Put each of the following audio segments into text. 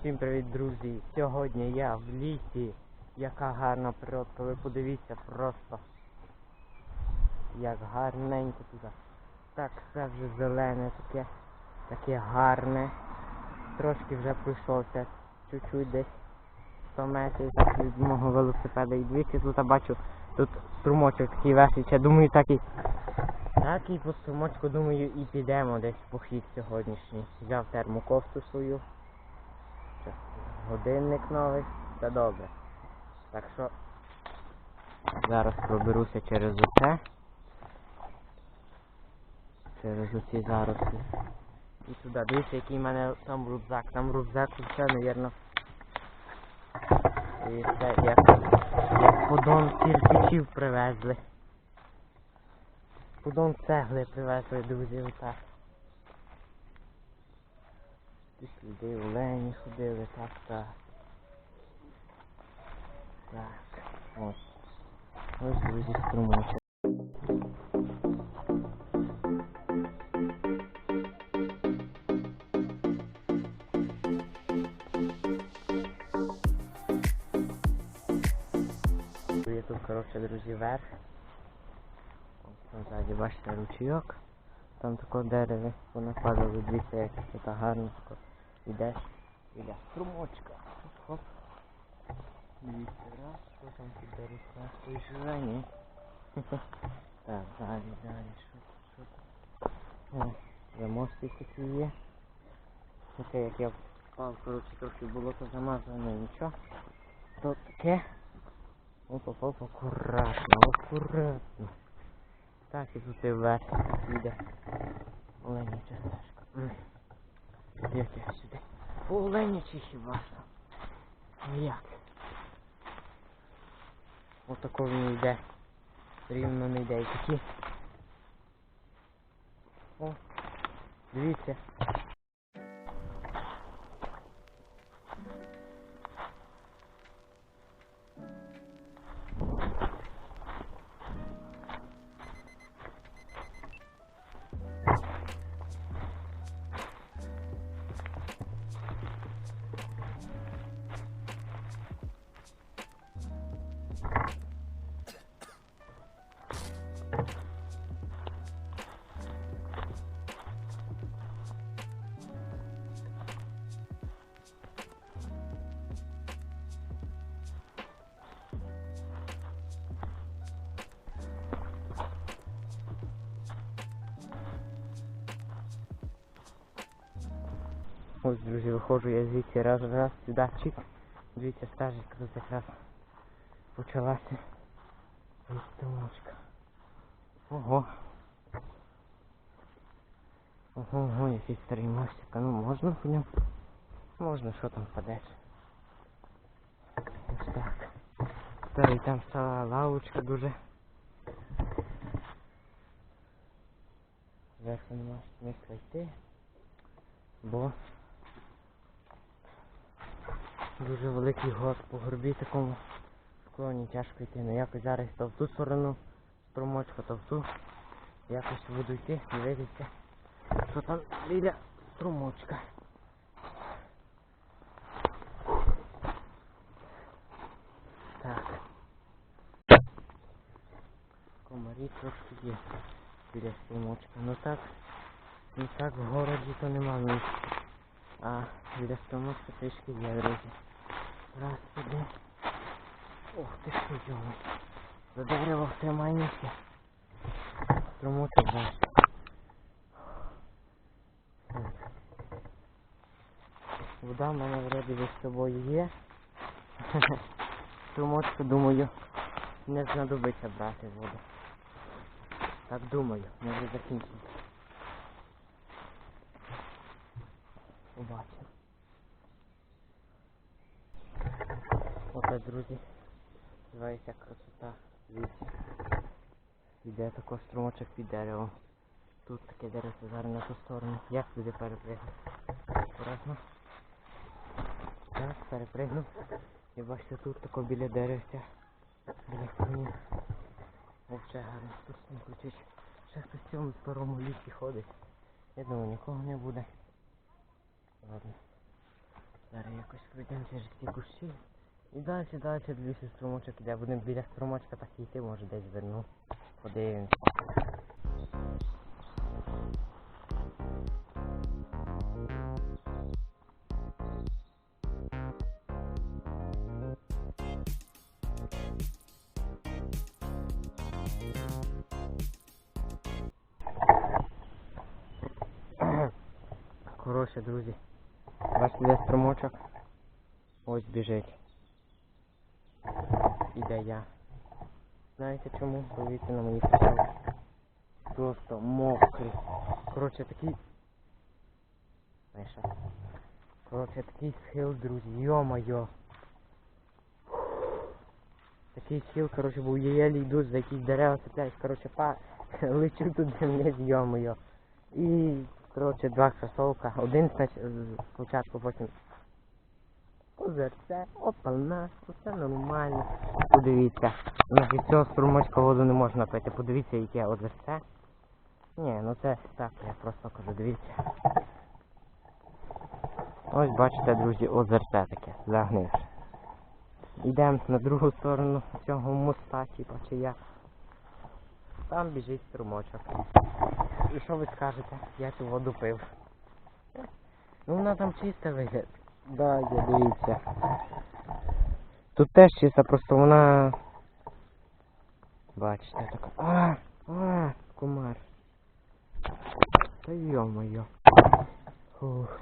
Всім привіт, друзі! Сьогодні я в лісі. Яка гарна природка, ви подивіться просто. Як гарненько туди. Так все вже зелене таке, таке гарне. Трошки вже пройшовся. Чуть-чуть десь 100 метрів так від мого велосипеда. І дивіться, тут я бачу, тут струмочок такий весить. Я думаю, такий. Такий по струмочку, думаю, і підемо десь в похід сьогоднішній. Взяв термокофту свою. Годинник новий, все добре. Так що зараз проберуся через оце. Через оці зарослі. І туди. Дивіться, який в мене там рюкзак. Там рюкзак все, навірно. І це як, як подон кирпичів привезли. Подон цегли привезли, друзі, отак. Тут люди олені ходили, так, так. Так, ось. Ось друзі струмочок. Я тут, коротше, друзі, верх. Ось ззаді бачите ручейок. Там тако дерево понападало, дивіться, як це гарно. Ідеш, іде струмочка. Хоп. Дивіться, раз, що там тут доросла, стоїш ні. Так, далі, далі, що тут, що тут. О, вже мостик такий є. Таке, як я впав, коротше, трохи було то замазано, нічого. То таке. Оп, оп, оп, акуратно, акуратно. Так, і тут і вверх іде. Оленяча стежка. Як я сюди? По Оленячі хіба що? Ну як? Отако він йде. Рівно не йде. І такі. О, дивіться. Ось, друзі, виходжу я звідси раз, раз, сюди, чик. Дивіться, стежечка тут якраз почалася. Ось струмочка. Ого. Ого, ого, який старий мостик. Ну можна по ньому? Можна, що там падеш. Ось так. Старий там стала лавочка дуже. Зверху не можеш місця йти. Бо дуже великий год по горбі такому склоні тяжко йти. Ну якось зараз то в ту сторону струмочка, то в ту. Якось буду йти, дивитися, що там біля струмочка. Так. Комарі трошки є біля струмочка. Ну так, ну так в городі то нема місця. А біля струмочка трішки є, друзі. Раз, сюди. Ох ти що, йому. За дерево тримай місце. Струмочок. Так. Вода в мене вроді з собою є. Струмочку, думаю, не знадобиться брати воду. Так думаю, може закінчити. Побачимо. Оце, друзі, називається красота лісу. Іде також струмочок під деревом. Тут таке дерево зараз на ту сторону. Як туди перепригнути? Аккуратно. Так, перепригнув. І бачите, тут тако біля деревця. Біля камінь. Вовче гарно тут не кричить. Ще хтось в цьому старому лісі ходить. Я думаю, нікого не буде. Ладно. Зараз якось пройдемо через ці кущі. І далі, далі дивлюся струмочок іде. Будемо біля струмочка так йти, може десь верну. Подивимось. Коротше, друзі. Бачите, де струмочок? Ось біжить. Іде я. Знаєте чому? Дивіться на мої кросовки. Просто мокрі. Коротше, такий. Що? Коротше, такий схил, друзі. Йо-моє. Такий схил, коротше, був я єлі йду за якісь дерева цепляюсь, коротше, па лечу туди вниз, йо-моє. І, коротше, два кросовка. Один спочатку, потім озерце, опална, все нормально. Подивіться. Від цього струмочка воду не можна пити. Подивіться, яке озерце. Ні, ну це так, я просто кажу, дивіться. Ось бачите, друзі, озерце таке, загнивши. Йдемо на другу сторону цього моста, типа, чи як. Там біжить струмочок. І що ви скажете? Я цю воду пив. Ну вона там чиста вигляд. Да, я дивіться. Тут теж чиста, просто вона. Бачите, така. А, а, кумар. Та йо-моє. Фух.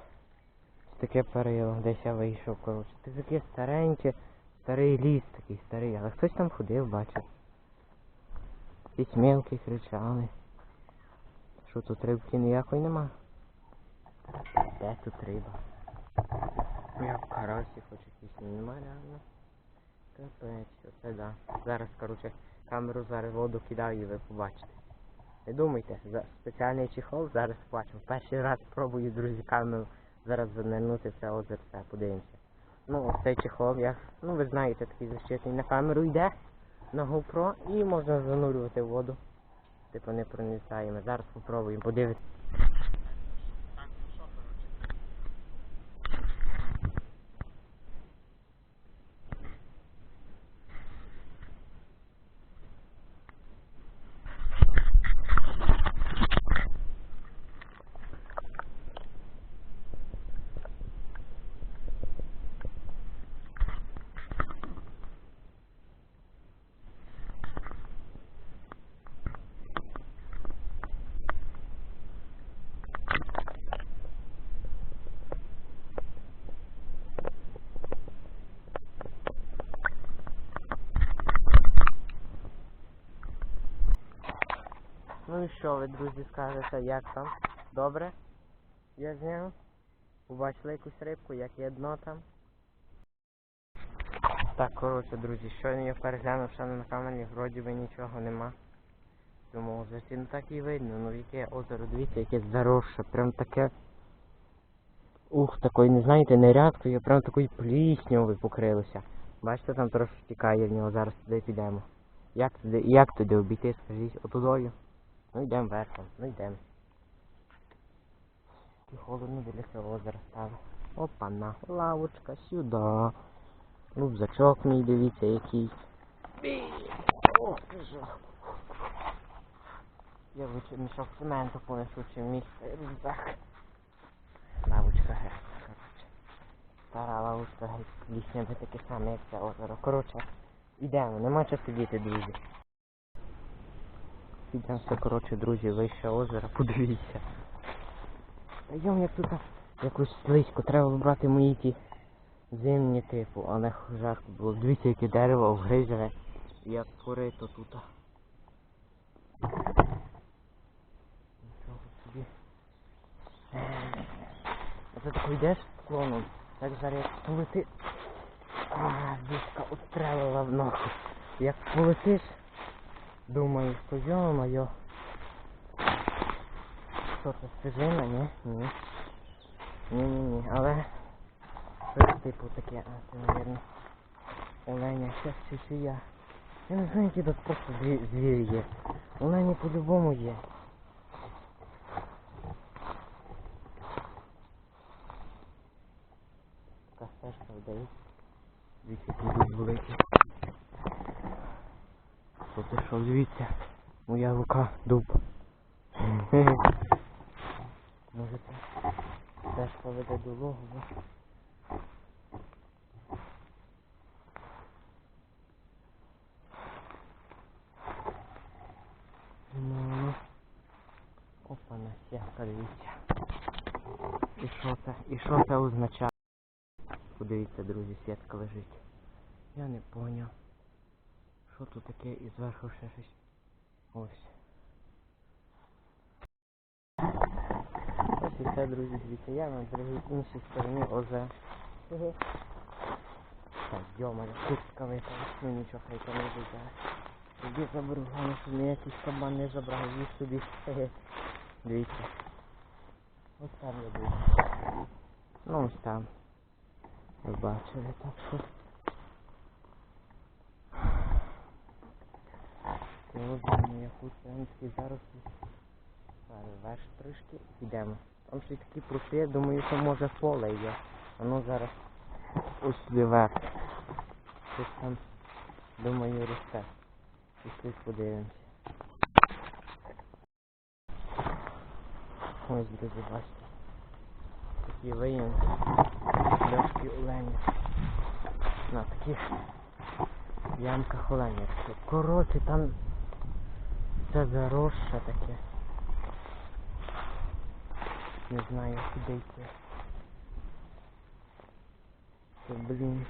Таке перило, десь я вийшов, коротше. Це таке стареньке, старий ліс такий старий, але хтось там ходив, бачив. Якісь мелкі кричали. Що тут рибки ніякої нема? Де тут риба? Я в карасі хоч якісь нема реально. Капець, оце да. Зараз, короче, камеру зараз воду кидаю і ви побачите. Не думайте, за спеціальний чехол зараз бачу. Перший раз пробую, друзі, камеру зараз занирнути в це озерце, подивимося. Ну, ось цей чехол, я, ну ви знаєте, такий защитний на камеру йде на GoPro і можна занурювати воду. Типу не проницаємо. Зараз попробуємо подивитися. Так, ну що, коротше. Ну і що ви, друзі, скажете, як там? Добре? Я зняв? Побачили якусь рибку, як є дно там? Так, коротше, друзі, щойно я переглянув, що на камері вроді би нічого нема. Тому озерці ну так і видно, ну яке озеро, дивіться, яке заросше, прям таке. Ух, такої, не знаєте, не рядкою, прям такою пліснявою покрилося. Бачите, там трошки тікає в нього, зараз туди підемо. Як туди, як туди обійти, скажіть, отудою? Ну йдемо верхом, ну йдемо. І холодно біля озера стало. Опа на, лавочка сюди. Рюкзачок мій, дивіться, який. Ох, ти жах. Я лучше мішок цементу понесу, чим мій рюкзак. Лавочка геть, коротше. Стара лавочка геть, лісня таке саме, як це озеро. Коротше, йдемо, нема чого сидіти, друзі. Піднявся, коротше, друзі, вище озеро, подивіться. Йом, як тут якось слизько, треба вибрати мої ті зимні типу, але жарко було. Дивіться, яке дерево обгризане, як корито тут. Ти тако йдеш склоном, так зараз як полети. А, дівка отстрелила в ногу. Як полетиш, думаю, йо-моє. Що це стежина, ні? Ні. Ні-ні-ні, але щось типу таке, а це, мабуть, оленя, чи чи я. Я не знаю, які тут просто зві- звірі є. Олені по-любому є. Така вишка вдається. Дивіться, який дуб Дивіться, моя рука дуб. Може це теж поведе до логова. Ну, опа, на сітка, дивіться. І що це? І що це означає? Подивіться, друзі, сітка лежить. Я не поняв. Що тут таке і зверху ще щось. Ось. Ось і все, друзі, дивіться. Я на другій іншій стороні озера. Хе-хе. Так, йомаю, куртка випала. Ну нічого, хай там не буде. Тоді заберу, головне, щоб мене якийсь кабан не забрав, їх собі. Дивіться. Ось там я був. Ну ось там. Ви бачили, так що. Моя хустинські зарослі. Верш трішки йдемо. Там ще такі пруси, я думаю, що може поле є. А ну зараз ось вверх. Щось там, думаю, росте. Пішли подивимося. Ось, друзі, бачите. Такі воєнки. Льошки олені. На таких ямках олені. Коротше, там це заросше таке. Не знаю, куди йти. Це, блін.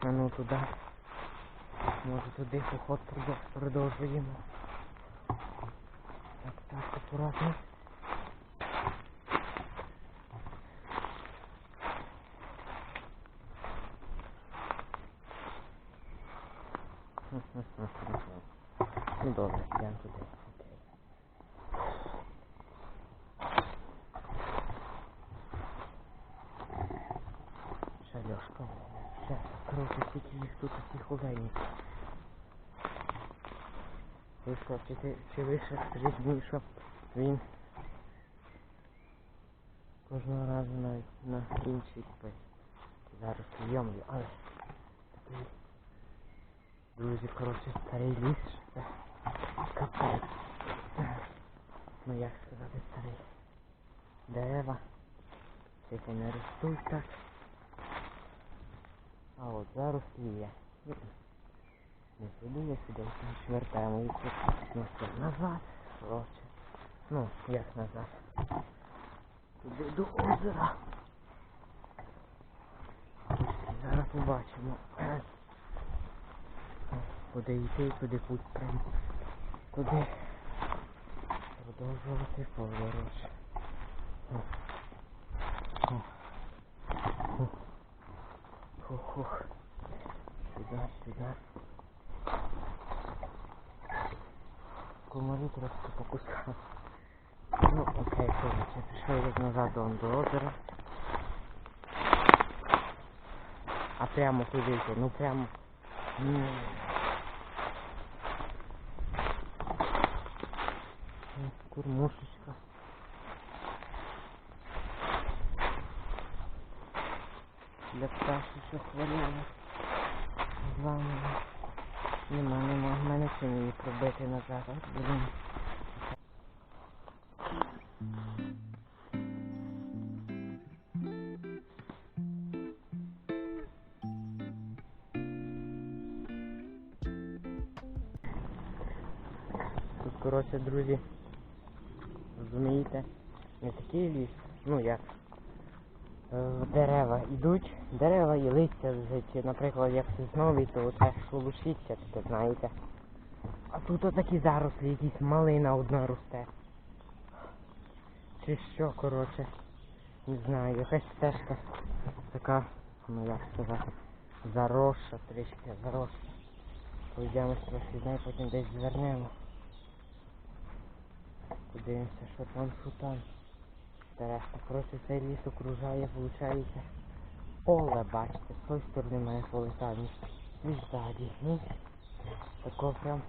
А ну туди. Може туди поход продов- продовжуємо. Так, так, акуратно. Ну добре, йдемо туди. Окей. Ще Льошка. Ще. Коротше, скільки їх тут усіх оленів. Ви що, чи, ти, чи ви ще скажіть мені, що кожного разу навіть на інший спить. Зараз йомлю, але такий Друзі, коротше, старий ліс, що це капець. Ну як сказати старий. Дерева. Тільки не ростуть так. А от зарослі є. Не сюди, там швертаємо і тут ну, назад. Коротше. Ну, як назад. Туди до озера. Зараз побачимо. Куди йти, куди путь прям. Куди продовжувати поворот. Хух-хух. Сюди, сюди. Комарі трошки покусали. Ну, окей, коротше, пішли як назад до озера. А прямо туди йти, ну прямо. Ні. М, Для пташечок валяла. З вами. Нема, нема. В мене чим її пробити назад. Блін. Тут, коротше, друзі, розумієте, не такий ліс, ну як, дерева йдуть, дерева і листя лежить, наприклад, як сосновий, то це шелушиться, таке, знаєте. А тут отакі зарослі, якісь малина одна росте. Чи що, коротше, не знаю, якась стежка така, ну як сказати, заросша трішки, заросша. Пойдемо трохи, знаю, потім десь звернемо. Подивимося, що там, що там. Решта, коротше, цей ліс окружає, виходить, поле, бачите, з тої сторони поле там, і ззаді. Ну, тако прям,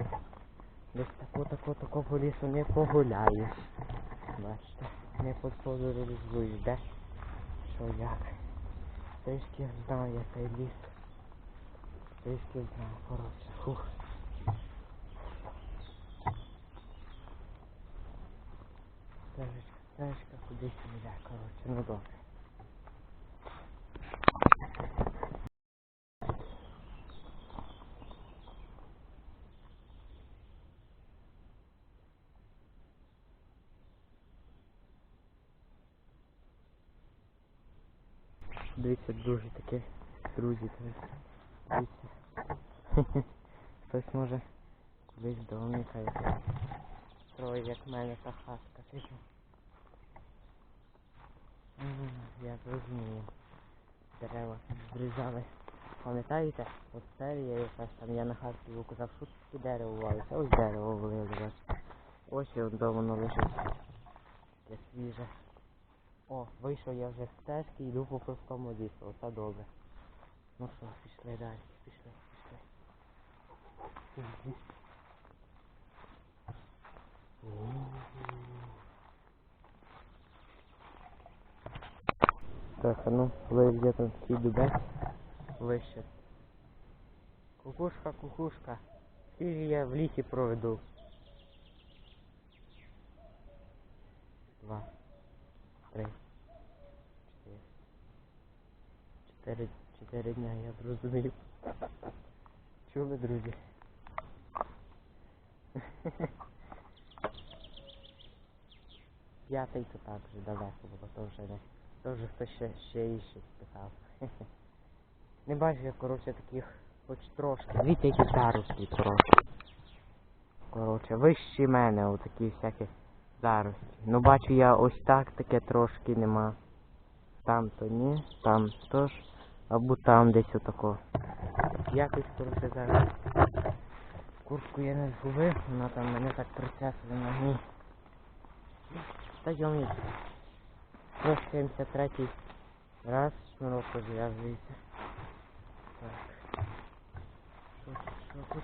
десь тако, тако, тако по лісу не погуляєш. Бачите, не подподорожуєш, де, що як. Трішки знаю цей ліс. Трішки знаю, коротше. Фух. Стежечка, стежечка, кудись не йде, коротше, ну добре. Дивіться, друзі, таке, друзі, дивіться. Хтось може колись домика якогось строїть, як в мене та хатка. Я зрозумів. Дерева зрізали. Пам'ятаєте? От серія якась там, я на Харкові казав, що таке дерево валиться. Ось дерево бачите. Ось і воно воно лежить. Таке свіже. О, вийшов я вже з стежки, йду по простому лісу, оце добре. Ну що, пішли далі, пішли, пішли. Мгм. Так, ну, є там такий дубець вище. Кукушка, кукушка. Скільки я в лісі проведу? Два. Три. Чотири. Чотири, чотири дня, я зрозумів. Чули, друзі? П'ятий то так вже далеко було, то вже. То вже хтось ще, ще інший писав. Не бачу я, коротше, таких хоч трошки. Дивіться, які зарості трошки. Коротше, вищі мене, отакі всякі зарості. Ну бачу я ось так таке трошки нема. Там то ні, там теж. Або там десь отако. Якось, коротше, зараз. Куртку я не згубив, вона там мене так прицепила на ній. Та йомі. 173 раз шнурок розв'язується. Так. Що тут, що тут?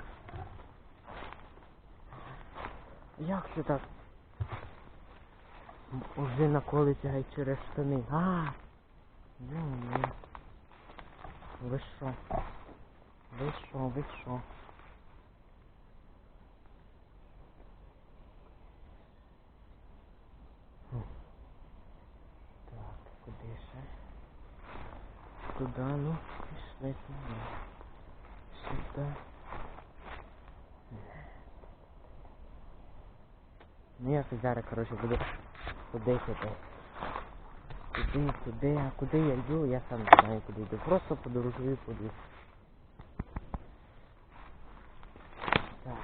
Як це так? Уже наколиться гай через штани. А! Ё-моё. Ви що? Ви що, ви що? Хм. Так, куди ще? Туди, ну, пішли туди. Сюди. Ну я зараз, коротше, буду ходити. Туди, туди, а куди я йду, я сам не знаю, куди йду. Просто подорожую по лісу. Так.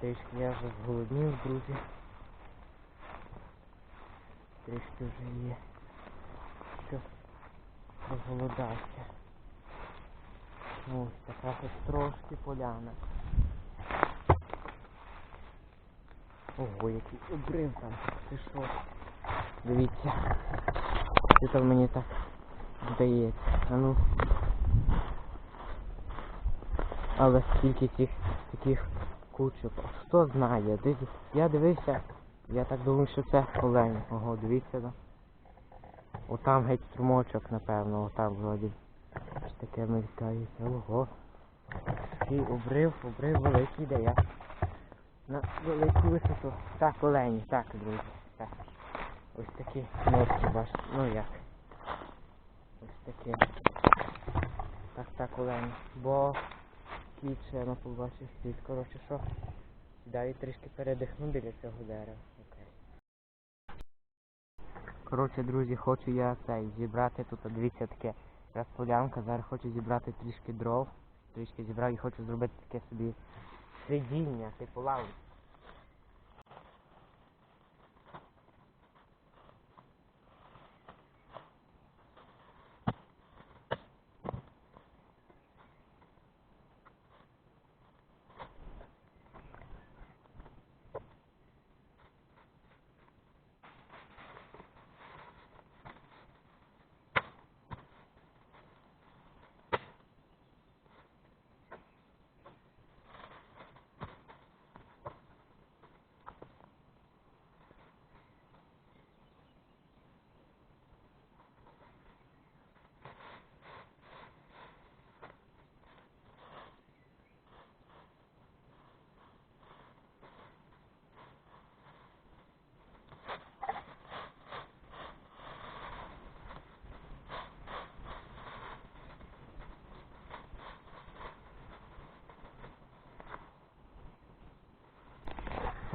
Трішки я вже зголоднів, друзі. Трішки вже є. Що проголодався. Ось така хоч трошки поляна. Ого, який обрив там. Ти що? Дивіться. Це там мені так здається. А ну. Але скільки цих таких кучок. Хто знає? Я дивився. Я так думаю, що це олень. Ого, дивіться. Да? Отам геть струмочок, напевно, отам вроді. Щось таке мелькається. Ого. Такий обрив, обрив великий, де я. На велику висоту. Так, олені, так, друзі. Так. Ось такі ножки бачите. Ну як. Ось такі. Так, так, олені. Бо кіт ще не побачив світ. Коротше, що? Далі трішки передихну біля цього дерева. Коротше, друзі, хочу я цей зібрати тут, дивіться таке. Раз полянка, зараз хочу зібрати трішки дров. Трішки зібрав і хочу зробити таке собі сидіння, типу лаву.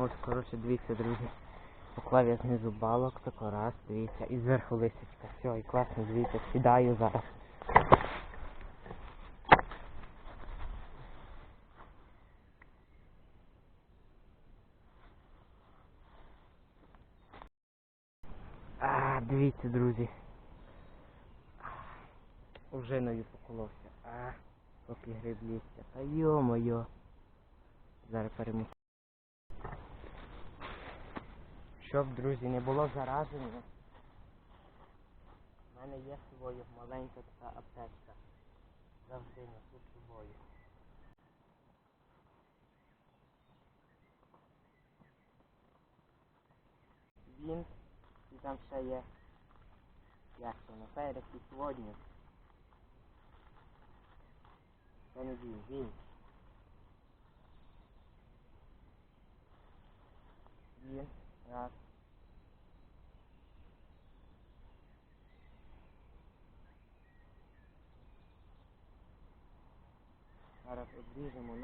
От, коротше, дивіться, друзі. Поклав я знизу балок, тако раз, дивіться, і зверху лисичка. Все, і класно, дивіться, сідаю зараз. А, дивіться, друзі. Ужиною поколовся. А, поки гриб лістя. Та йо-моє. Зараз перему. Щоб, друзі, не було зараження. У мене є з маленька така аптечка. Завжди ношу з собою. Він і там ще є. Як це, на перець і сьогодні. Це не він, він. Він. Раз. Зараз обріжемо